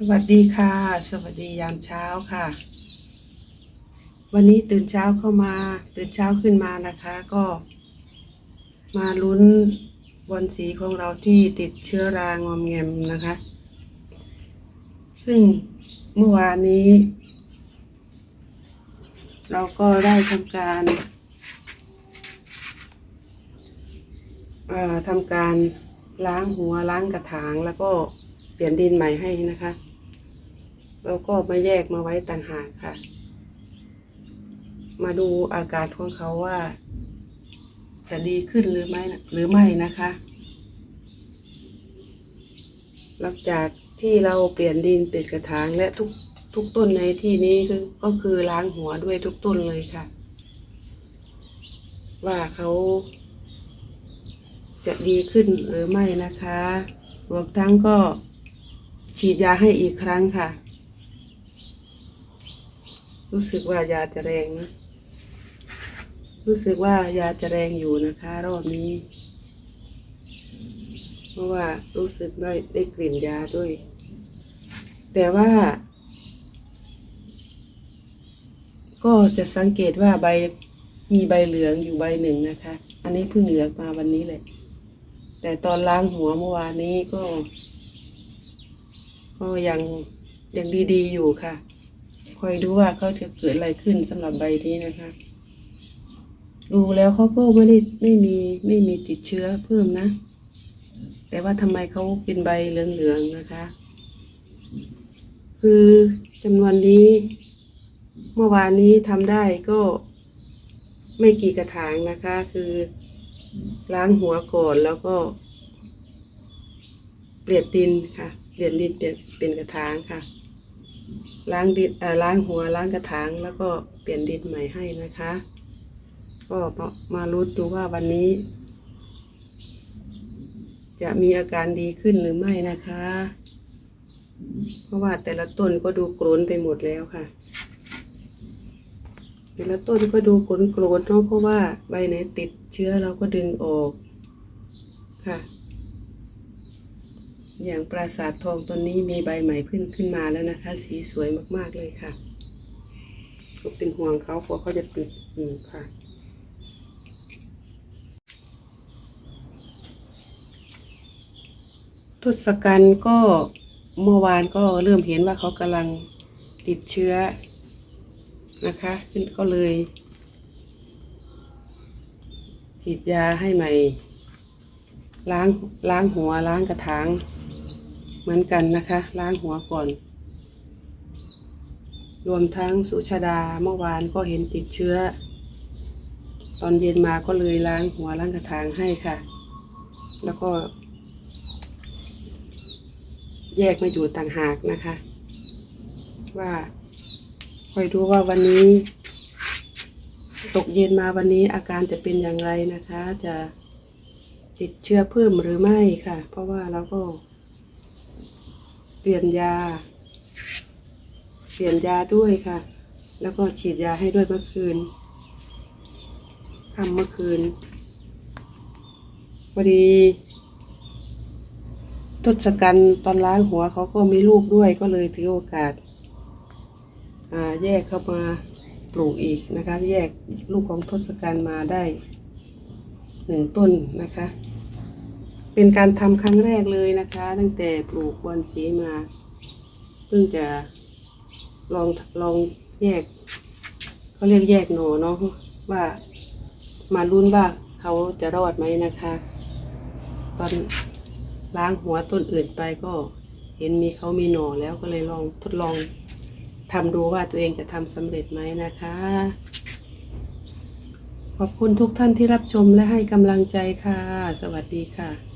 สวัสดีค่ะ สวัสดียามเช้าค่ะ วันนี้ตื่นเช้าเข้ามา ตื่นเช้าขึ้นมานะคะก็ มาลุ้นบอลสีของเราที่ติดเชื้อรางอมแงมนะคะ ซึ่งเมื่อวานนี้ เราก็ได้ทำการเอ่อทำการล้างหัวล้างกระถางแล้วก็ เปลี่ยนดินใหม่ให้นะคะ แล้วก็มาแยกมาไว้ต่างหากค่ะ มาดูอากาศของเขาว่า จะดีขึ้นหรือไม่หรือไม่นะคะ หลังจากที่เราเปลี่ยนดินติดกระถางและทุกทุกต้นในที่นี้คือก็คือล้างหัวด้วยทุกต้นเลยค่ะ ว่าเขาจะดีขึ้นหรือไม่นะคะ รวมทั้งก็ ฉีดยาให้อีกครั้งค่ะ รู้สึกว่ายาจะแรงนะ รู้สึกว่ายาจะแรงอยู่นะคะ รอบนี้ เพราะว่ารู้สึกได้ได้กลิ่นยาด้วย แต่ว่า ก็จะสังเกตว่าใบมีใบเหลืองอยู่ใบหนึ่งนะคะ อันนี้เพิ่งเหลือมาวันนี้เลย แต่ตอนล้างหัวเมื่อวานนี้ก็ ก็ยังยังดีๆอยู่ค่ะ คอยดูว่าเขาจะเกิดอะไรขึ้นสำหรับใบนี้นะคะ ดูแล้วเขาก็ไม่ได้ไม่มีไม่มีติดเชื้อเพิ่มนะ แต่ว่าทำไมเขาเป็นใบเหลืองๆนะคะ คือจำนวนนี้ เมื่อวานนี้ทำได้ก็ไม่กี่กระถางนะคะ คือล้างหัวก่อนแล้วก็ เปลี่ยนดินค่ะ เปลี่ยนดินเปลี่ยนเป็นกระถางค่ะ ล้างดินเอ่อล้างหัวล้างกระถางแล้วก็เปลี่ยนดินใหม่ให้นะคะ ก็มามารู้ดูว่าวันนี้ จะมีอาการดีขึ้นหรือไม่นะคะ เพราะว่าแต่ละต้นก็ดูโกรนไปหมดแล้วค่ะ แต่ละต้นก็ดูโกรนโกรนเนาะเพราะว่าใบไหนติดเชื้อเราก็ดึงออกค่ะ อย่างปราสาททองต้นนี้มีใบใหม่ขึ้นขึ้นมาแล้วนะคะ สีสวยมากๆเลยค่ะก็เป็นห่วงเขากลัวเขาจะติดอืมค่ะทศกัณฐ์ก็เมื่อวานก็เริ่มเห็นว่าเขากำลังติดเชื้อนะคะขึ้นก็เลยฉีดยาให้ใหม่ ล้างล้างหัวล้างกระถาง เหมือนกันนะคะ ล้างหัวก่อน รวมทั้งสุชาดาเมื่อวานก็เห็นติดเชื้อ ตอนเย็นมาก็เลยล้างหัวล้างกระถางให้ค่ะ แล้วก็ แยกมาอยู่ต่างหากนะคะ ว่าคอยดูว่าวันนี้ ตกเย็นมาวันนี้อาการจะเป็นอย่างไรนะคะ จะติดเชื้อเพิ่มหรือไม่ค่ะ เพราะว่าเราก็ ปลี่ยนยา เปลี่ยนยาด้วยค่ะ แล้วก็ฉีดยาให้ด้วยเมื่อคืนทำเมื่อคืนพอดีทศกัณฐ์ตอนล้างหัวเขาก็มีลูกด้วยก็เลยถือโอกาสาแยกเข้ามาปลูกอีกนะคะ แยกลูกของทศกัณฐ์มาได้หนึ่งต้นนะคะ เป็นการทำครั้งแรกเลยนะคะ ตั้งแต่ปลูกบอนสีมา เพิ่งจะลองลองแยกเขาเรียกแยกหนอเนาะว่ามาลุ้นว่าเขาจะรอดไหมนะคะ ตอนล้างหัวต้นอื่นไปก็เห็นมีเขามีหนอแล้วก็เลยลองทดลองทำดูว่าตัวเองจะทำสำเร็จไหมนะคะ ขอบคุณทุกท่านที่รับชมและให้กำลังใจค่ะ สวัสดีค่ะ